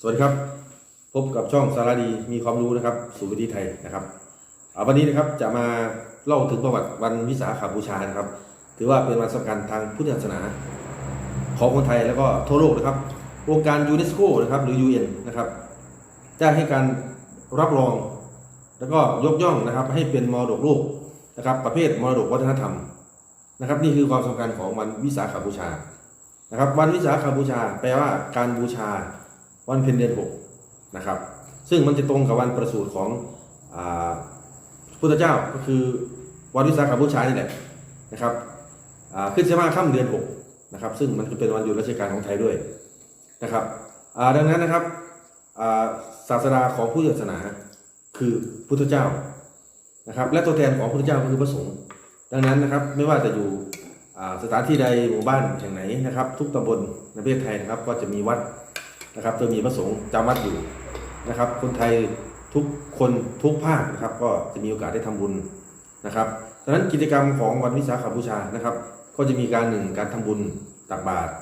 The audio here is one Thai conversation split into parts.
สวัสดีครับ พบกับช่องสารดีมีความรู้นะครับสู่วิถีไทยนะครับอ่าวันนี้นะครับจะมาเล่าถึงประวัติวันวิสาขบูชานะครับ ถือว่าเป็นวันสำคัญทางพุทธศาสนา ของคนไทยแล้วก็ทั่วโลกนะครับองค์การยูเนสโกนะครับหรือ UN นะครับได้ให้การรับรองแล้วก็ยกย่องนะครับ ให้เป็นมรดกโลกนะครับ ประเภทมรดกวัฒนธรรมนะครับ นี่คือความสำคัญของวันวิสาขบูชานะครับ วันวิสาขบูชา แปลว่าการบูชา วันเพ็ญเดือนหกนะครับ ซึ่งมันจะตรงกับวันประสูติของอพุทธเจ้าก็คือวันวิสาขบูชานี่แหละนะครับขึ้นใช่ไหมค่ำเดือนหกนะครับ ซึ่งมันก็เป็นวันหยุดราชการของไทยด้วยนะครับดังนั้นนะครับาศาสดาของพุทธศาสนาคือพุทธเจ้านะครับ และตัวแทนของพุทธเจ้าก็คือพระสงฆ์ดังนั้นนะครับไม่ว่าจะอยู่สถานที่ใดหมู่บ้านแห่งไหนนะครับ ทุกตำบลในประเทศไทยนะครับก็จะมีวัด นะครับจะมีพระสงฆ์จำวัดอยู่นะครับ คนไทยทุกคนทุกภาคนะครับ ก็จะมีโอกาสได้ทำบุญนะครับดังนั้นกิจกรรมของวันวิสาขบูชานะครับ ก็จะมีการหนึ่งการทำบุญตักบาตร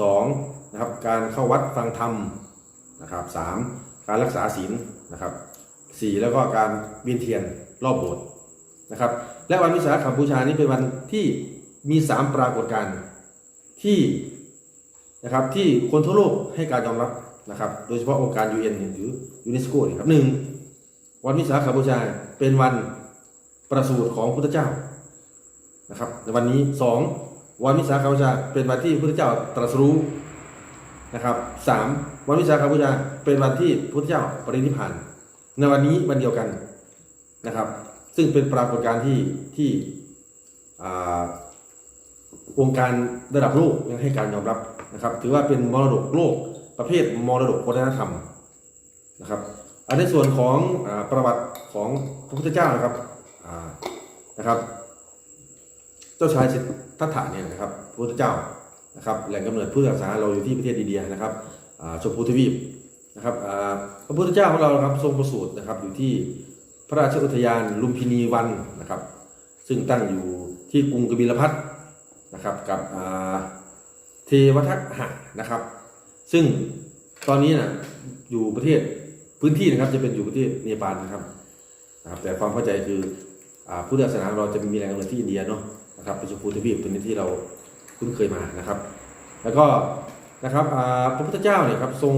สองนะครับการเข้าวัดฟังธรรมนะครับสามการรักษาศีลนะครับสี่แล้วก็การเวียนเทียนรอบโบสถ์นะครับ และวันวิสาขบูชานี้เป็นวันที่มีสามปรากฏการณ์ที่ นะครับที่คนทั่วโลกให้การยอมรับนะครับ โดยเฉพาะองค์การ UN หรือยูเนสโกนี่ครับหนึ่งวันวิสาขบูชาเป็นวันประสูติของพุทธเจ้านะครับในวันนี้สองวันวิสาขบูชาเป็นวันที่พุทธเจ้าตรัสรู้นะครับสามวันวิสาขบูชาเป็นวันที่พุทธเจ้าปรินิพพานในวันนี้วันเดียวกันนะครับ ซึ่งเป็นปรากฏการณ์ที่ที่อ่าวงการระดับโลกยังให้การยอมรับ นะครับ ถือว่าเป็นมรดกโลกประเภทมรดกวัฒนธรรมนะครับอันในส่วนของอประวัติของพระพุทธเจ้านะครับนะครับ เจ้าชายสิทธัตถะเนี่ยนะครับพระพุทธเจ้านะครับแหล่งกำเนิดพุทธศาสนาเราอยู่ที่ประเทศอินเดียนะครับชมพูทวีปนะครับพระพุทธเจ้าของเราครับทรงประสูตินะครับอยู่ที่พระราชอุทยานลุมพินีวันนะครับ ซึ่งตั้งอยู่ที่กรุงกบิลพัทนะครับกับอ เทวทัตหะนะครับ ซึ่งตอนนี้นะอยู่ประเทศพื้นที่นะครับ จะเป็นอยู่ประเทศเนปาลนะครับนะครับ แต่ความเข้าใจคือพุทธศาสนาเราจะมีแรงกำเนิดที่อินเดียเนาะนะครับเป็นชมพูทวีปตัวนี้ที่เราคุ้นเคยมานะครับ แล้วก็นะครับพระพุทธเจ้าเนี่ยครับทรง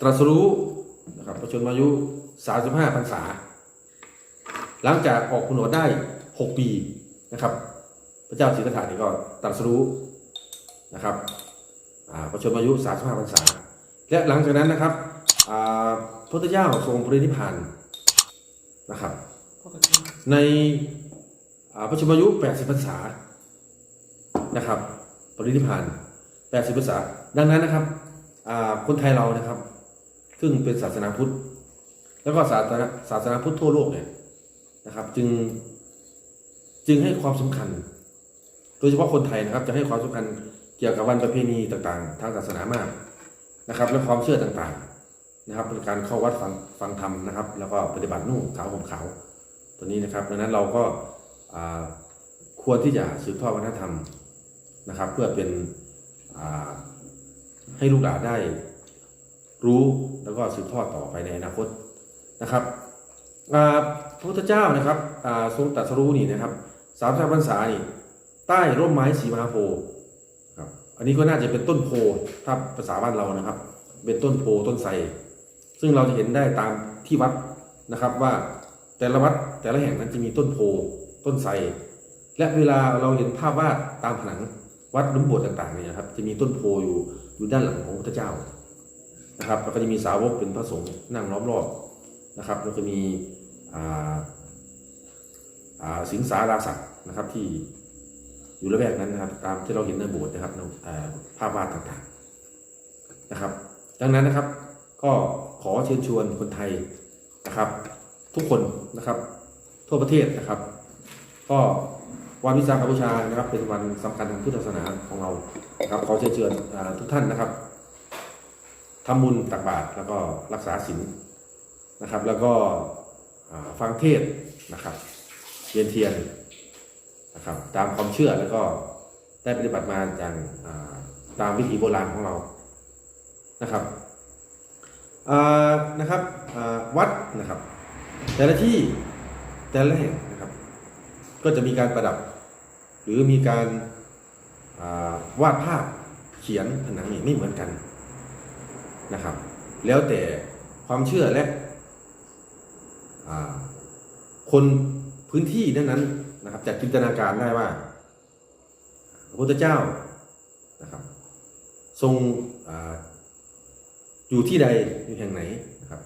ตรัสรู้นะครับประชนมายุ 35พรรษา หลังจากออกคุณโหนได้ 6 ปีนะครับ ระเจ้าสิทธัตถะนี่ก็ตรัสรู้นะครับประชนอายุ 35พรรษา และหลังจากนั้นนะครับพระพุทธเจ้าทรงปรินิพพานนะครับ ในประชนอายุ 80พรรษานะครับ ปรินิพพาน 80พรรษา ดังนั้นนะครับคนไทยเรานะครับ ซึ่งเป็นศาสนาพุทธ แล้วก็ศาสนาศาสนาพุทธทั่วโลกเนี่ยนะครับ จึงจึงให้ความสำคัญ ดยเฉพาะคนไทยนะครับ จะให้ความสำคัญเกี่ยวกับวันประเพณีต่างๆ ทางศาสนามากนะครับ และความเชื่อต่างๆนะครับเป็นการเข้าวัดฟังฟังธรรมนะครับ แล้วก็ปฏิบัตินุ่งขาวห่มขาวตัวนี้นะครับดังนั้นเราก็ควรที่จะสืบทอดวัฒนธรรมนะครับ เพื่อเป็นให้ลูกหลานได้รู้แล้วก็สืบทอดต่อไปในอนาคตนะครับพระพุทธเจ้านะครับทรงตรัสรู้นี่นะครับสามสิบพรรษานี่ ใต้ร่มไม้สีมหาโพธิ์ครับ อันนี้ก็น่าจะเป็นต้นโพถ้าภาษาบ้านเรานะครับ เป็นต้นโพต้นไทรซึ่งเราจะเห็นได้ตามที่วัดนะครับว่าแต่ละวัดแต่ละแห่งนั้นจะมีต้นโพต้นไทรและเวลาเราเห็นภาพวาดตามผนังวัดลุมบสถ์ต่างๆเนี่ยครับจะมีต้นโพอยู่อยู่ด้านหลังของพระเจ้านะครับแล้วก็จะมีสาวกเป็นพระสงฆ์นั่งล้อมรอบนะครับแล้วก็มีสิงสาราสัตว์นะครับที่ อยู่ระแวกนั้นนะครับ ตามที่เราเห็นในโบสถ์นะครับในภาพวาดต่างๆนะครับ ดังนั้นนะครับ ก็ขอเชิญชวนคนไทยนะครับ ทุกคนนะครับ ทั่วประเทศนะครับ ก็วันวิสาขบูชานะครับ เป็นวันสำคัญทางพุทธศาสนาของเรานะครับขอเชิญชวนทุกท่านนะครับทำบุญตักบาตรแล้วก็รักษาศีลนะครับ แล้วก็ฟังเทศนะครับเรียนเทียน นะครับ ตามความเชื่อแล้วก็ได้ปฏิบัติมาอย่างาตามวิถีโบราณของเรานะครับนะครับวัดนะครับ แต่ละที่แต่ละแห่งนะครับ ก็จะมีการประดับ หรือมีการาวาดภาพเขียนผนังนี่ไม่เหมือนกันนะครับ แล้วแต่ความเชื่อและคนพื้นที่นั้นๆ นะครับจะจินตนาการได้ว่า พระพุทธเจ้านะครับ ทรงออยู่ที่ใดอยู่แห่งไหนนะครับ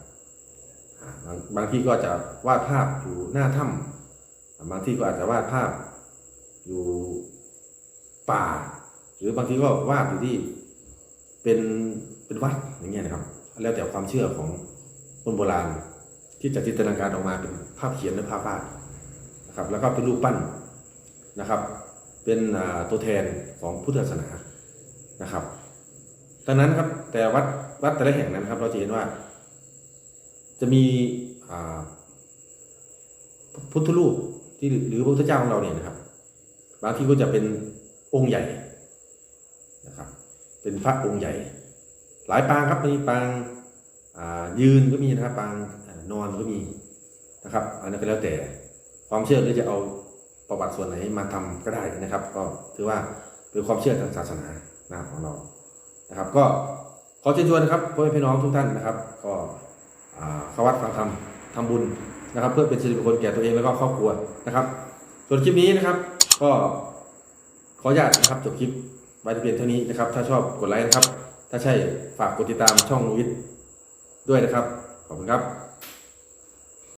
บางบางที่ก็จะวาดภาพอยู่หน้าถ้ำบางที่ก็อาจจะวาดภาพอยู่ป่า หรือบางทีก็วาดอยู่ที่เป็นเป็นวัดอย่างเงี้ยนะครับ แล้วแต่ความเชื่อของคนโบราณ ที่จะจินตนาการออกมาเป็นภาพเขียนหรือภาพวาด ครับแล้วก็เป็นรูปปั้นนะครับ เป็นตัวแทนของพุทธศาสนานะครับดังนั้นครับแต่วัดวัดแต่ละแห่งนั้นครับ เราจะเห็นว่า จะมีพุทธรูปที่หรือพระพุทธเจ้าของเราเนี่ยนะครับบางที่ก็จะเป็นองค์ใหญ่นะครับ เป็นพระองค์ใหญ่ หลายปางครับมีปางยืนก็มีนะครับ ปางนอนก็มีนะครับ อันนั้นก็แล้วแต่ ความเชื่อที่จะเอาประวัติส่วนไหนมาทำก็ได้นะครับ ก็ถือว่าเป็นความเชื่อทางศาสนานะของเรานะครับ ก็ขอเชิญชวนนะครับพ่อแม่พี่น้องทุกท่านนะครับ ก็อาเข้าวัดฟังธรรมทำบุญนะครับ เพื่อเป็นสิริมงคลแก่ตัวเองแล้วก็ครอบครัวนะครับ ส่วนคลิปนี้นะครับ ก็ขออนุญาตนะครับจบคลิปไว้แต่เพียงเท่านี้นะครับ ถ้าชอบกดไลค์นะครับ ถ้าใช่ฝากกดติดตามช่องนุวิทย์ด้วยนะครับ ขอบคุณครับ